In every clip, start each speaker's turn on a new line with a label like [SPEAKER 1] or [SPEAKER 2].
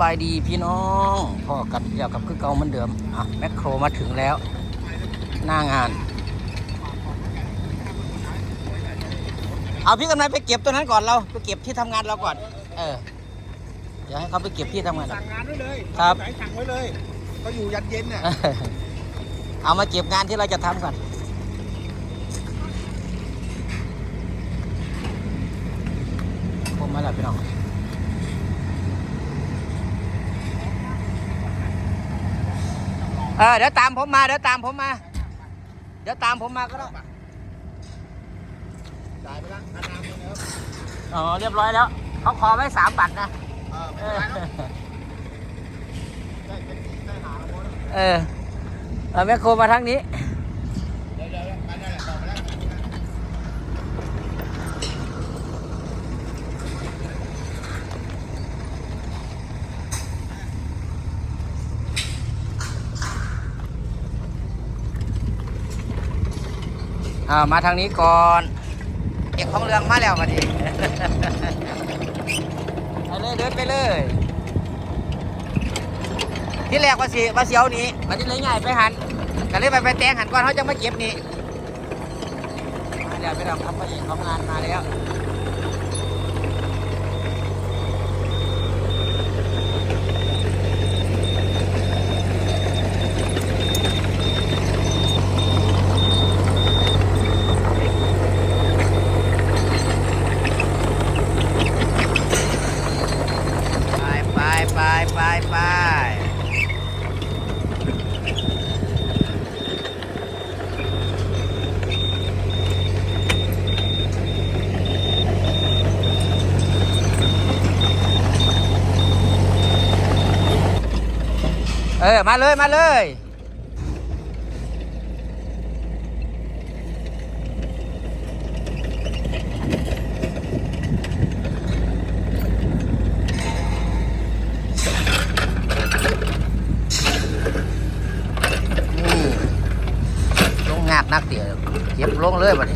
[SPEAKER 1] บายดีพี่น้องพ่อกันเกี่ยวกับคือเก่าเหมือนเดิมอะแมคโครมาถึงแล้ว หน้างาน เอาพี่กำนันไปเก็บตัวนั้นก่อนเราไปเก็บที่ทำงานเราก่อน เออเดี๋ยวให้เขาไปเก็บที่ทำงานเรา
[SPEAKER 2] สั่งงานไว้เลย
[SPEAKER 1] ครับ
[SPEAKER 2] ไหนสั่งไว้เลยเขาอยู่ยันเย็นน่ะ
[SPEAKER 1] เอามาเก็บงานที่เราจะทำก่อนผมมาแล้วพี่น้อง เออเดี๋ยวตามผมมาเดี๋ยวตามผมมา เดี๋ยวตามผมมาก็ได้
[SPEAKER 2] จ่ายไปละค่าน้ำเลยนะครับ
[SPEAKER 1] อ๋อเรียบร้อยแล้วเขาขอไว้สามบัตรนะ
[SPEAKER 2] เออ
[SPEAKER 1] เอ
[SPEAKER 2] ไม่
[SPEAKER 1] อ
[SPEAKER 2] เป็นไรครับได้เป็นได้หาแล้วโมด
[SPEAKER 1] เออเอาแมคโครมาทางนี้
[SPEAKER 2] เดี๋ยวเดี๋ยวเดี๋ยวไปได้แหละต่อไปแล้ว
[SPEAKER 1] อ่ามาทางนี้ก่อนเอกของเรืองมาแล้ววันนี้ไปเลยเดินไปเลย ที่แรกว่าสิว่าเสียวนี้มาที่เลยง่ายไปหันก็เลยไปไปแตงหันก่อนเขาจะมาเก็บนี่มาแล้วไปทำครับพระเอกของงานมาแล้วไปไปไปไปไปเออ มาเลยมาเลยนี่ลงงากนักเดียวเก็บลงเลยบัดนี้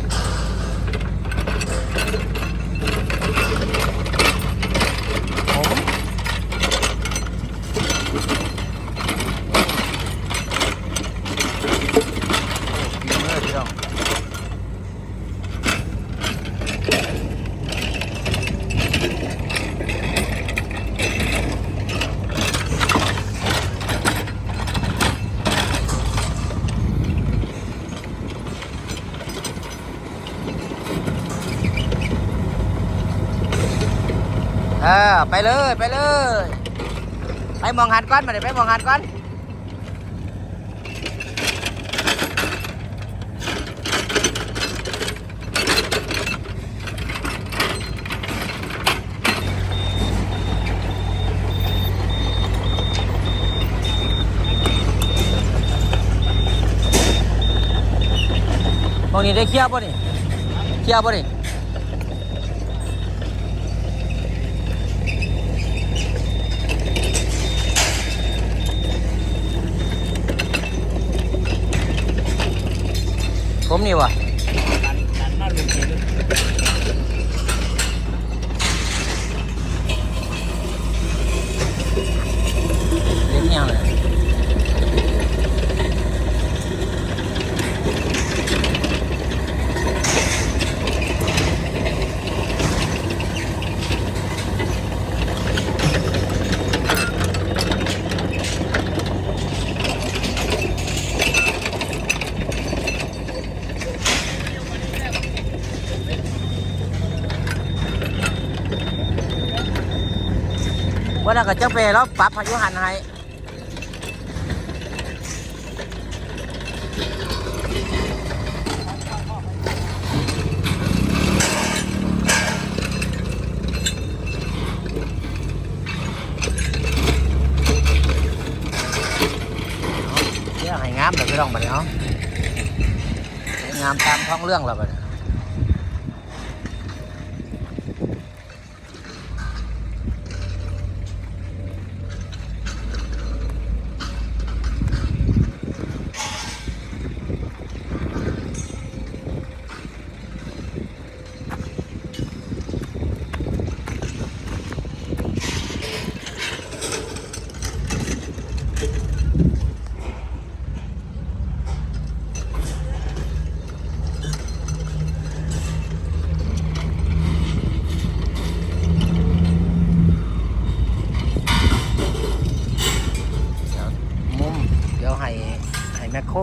[SPEAKER 1] เออไปเลยไปเลย ไปมองหันก้อนมาเดี๋ยวไปมองหันก้อนมองนี้ได้เคลียร์ป่ะนี่เคลียร์ป่ะนี่ มนี่วะ
[SPEAKER 2] การการบ้านเป็นเขียน
[SPEAKER 1] เลี้ยงยังเลย วันนั้นก็จะไปแล้วปรับพายุหันให้เรื่องให้งามแบบไม่ต้องมาเนาะงามตามท้องเรื่องเราไป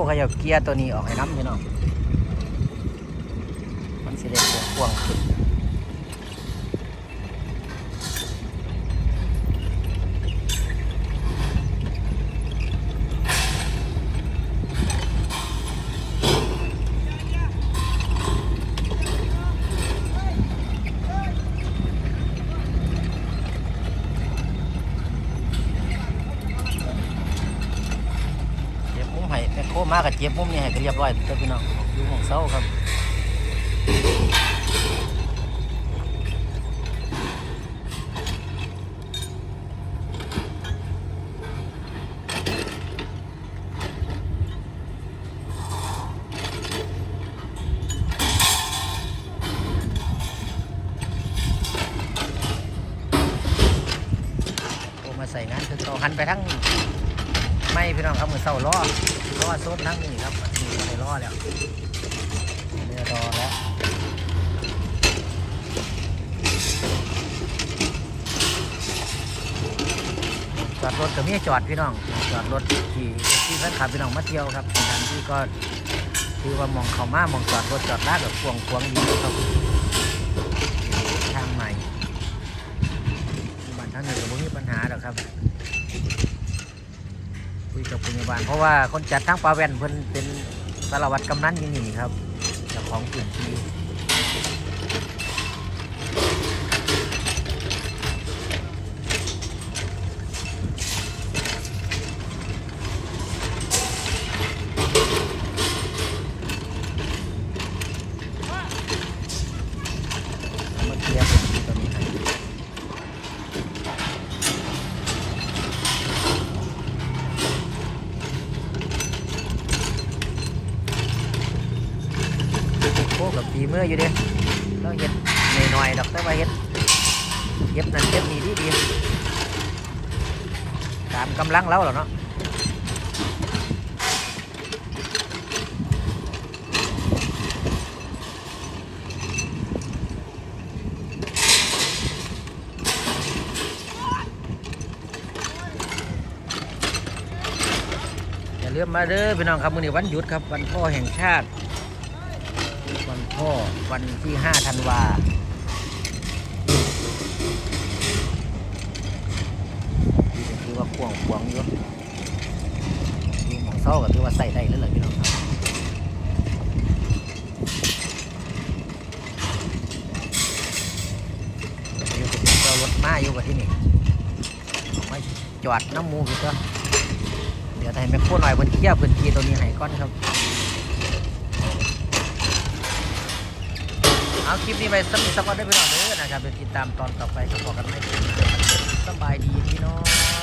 [SPEAKER 1] เขาจะเกียร์ตัวนี้ออกให้น้ำพี่น้องมันสิเด้กว้างขึ้นเจ็บมุมให้แมคโครมากับเจ็บมุมนี่ให้ก็เรียบร้อยเด้อพี่น้องอยู่หมองเสาครับมาใส่งานคือเราหันไปทั้ง ไม่พี่น้องครับมือเศร้าล้อล้อโซดทั้งนี่ครับนี่ในล้อแล้วเรือรอแล้วจอดรถกับมีจอดพี่น้อง จอดรถที่ที่แฟนคลับพี่น้องมาเที่ยวครับสถานที่ก็คือว่ามองเขามามองจอดรถจอดลากกับควงควงดีครับทางใหม่ บ้านท่านนี่ก็บ่มีปัญหาหรอกครับ คุยกับพยาบาล เพราะว่าคนจัดทั้งปลาแว่นเพิ่นเป็นสารวัตรกำนันอยู่นี่ครับเจ้าของพื้นที่เอามาเคลียร์พื้นที่ตรงนี้ให้ โอ้กับปีเมื่ออยู่เด้เราเฮ็ดหน่อยๆดอกแต่ว่าเฮ็ดเก็บนั่นเก็บนี่ดีดีตามกำลังเราหรอเนาะอย่าลืมมาเด้อพี่น้องครับมื้อนี้วันหยุดครับวันพ่อแห่งชาติ พ่อวันที่ 5 ธันวาที่ถือว่าควงควงอยู่อยู่หมองเศร้าก็ถือว่าใส่ได้แล้วเลยพี่น้องครับอยู่กับรถมาอยู่กับที่นี่ไม่จอดน้ำมูพี่ก็เดี๋ยวให้แม่โคหน่อยเพิ่นเคลียร์พื้นที่ตัวนี้ให้ก่อนครับ เอาคลิปนี้ไปสมิสักวันได้ไปหน่อยเด้อนะครับเดี๋ยวติดตามตอนต่อไปก็พอกันไม่ถึงสบายดีพี่น้อง